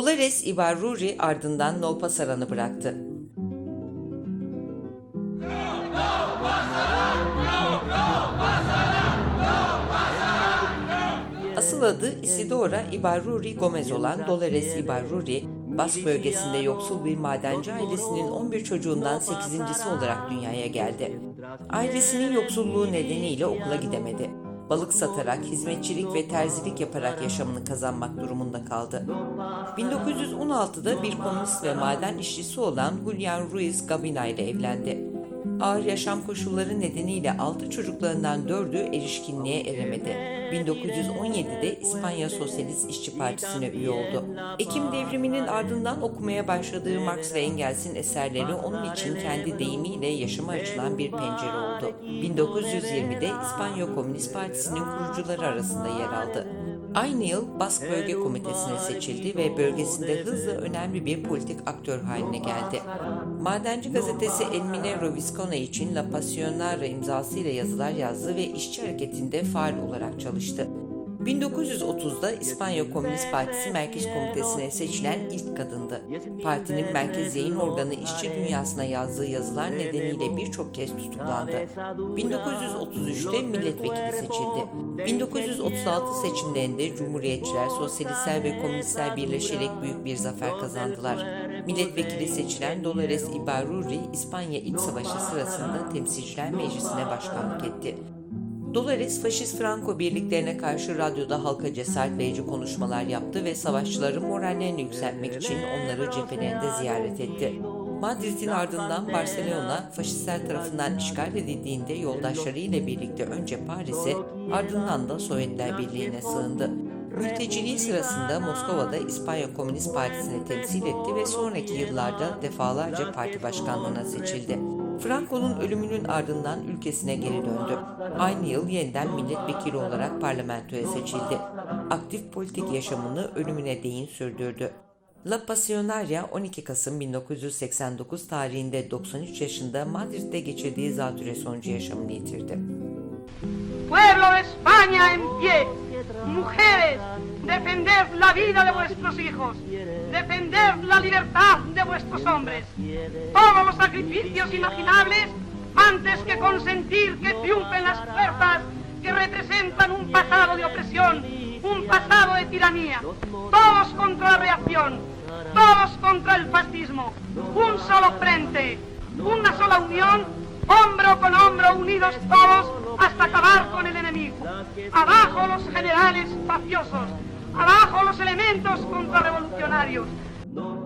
Dolores Ibarruri ardından Novpasaran'ı bıraktı. Asıl adı Isidora Ibarruri Gomez olan Dolores Ibarruri, Bask bölgesinde yoksul bir madenci ailesinin 11 çocuğundan 8.si olarak dünyaya geldi. Ailesinin yoksulluğu nedeniyle okula gidemedi. Balık satarak, hizmetçilik ve terzilik yaparak yaşamını kazanmak durumunda kaldı. 1916'da bir komünist ve maden işçisi olan Julian Ruiz Gabina ile evlendi. Ağır yaşam koşulları nedeniyle 6 çocuklarından 4'ü erişkinliğe eremedi. 1917'de İspanya Sosyalist İşçi Partisi'ne üye oldu. Ekim devriminin ardından okumaya başladığı Marx ve Engels'in eserleri onun için kendi deyimiyle yaşama açılan bir pencere oldu. 1920'de İspanya Komünist Partisi'nin kurucuları arasında yer aldı. Aynı yıl Bask Bölge Komitesi'ne seçildi ve bölgesinde hızla önemli bir politik aktör haline geldi. Madenci gazetesi El Minero Vizcona için La Pasionara imzasıyla yazılar yazdı ve işçi hareketinde faal olarak çalıştı. 1930'da İspanya Komünist Partisi Merkez Komitesi'ne seçilen ilk kadındı. Partinin merkez yayın organı işçi dünyasına yazdığı yazılar nedeniyle birçok kez tutuklandı. 1933'te milletvekili seçildi. 1936 seçimlerinde Cumhuriyetçiler, Sosyalistler ve Komünistler birleşerek büyük bir zafer kazandılar. Milletvekili seçilen Dolores Ibarruri, İspanya İç Savaşı sırasında Temsilciler Meclisi'ne başkanlık etti. Dolores faşist Franco birliklerine karşı radyoda halka cesaret verici konuşmalar yaptı ve savaşçıların morallerini yükseltmek için onları cephelerinde ziyaret etti. Madrid'in ardından Barcelona faşistler tarafından işgal edildiğinde yoldaşları ile birlikte önce Paris'e ardından da Sovyetler Birliği'ne sığındı. Mülteciliği sırasında Moskova'da İspanya Komünist Partisi'ni temsil etti ve sonraki yıllarda defalarca parti başkanlığına seçildi. Franco'nun ölümünün ardından ülkesine geri döndü. Aynı yıl yeniden milletvekili olarak parlamentoya seçildi. Aktif politik yaşamını ölümüne değin sürdürdü. La Pasionaria 12 Kasım 1989 tarihinde 93 yaşında Madrid'de geçirdiği zatüre sonucu yaşamını yitirdi. Pueblo de España en pie, mujeres, defended la vida de vuestros hijos, defended la libertad de vuestros hombres. Todos los sacrificios imaginables antes que consentir que triunfen las fuerzas que representan un pasado de opresión, un pasado de tiranía. Todos contra la reacción, todos contra el fascismo. Un solo frente, una sola unión, hombro con hombro unidos todos hasta acabar con el enemigo. Abajo los generales mafiosos, abajo los elementos contrarrevolucionarios. no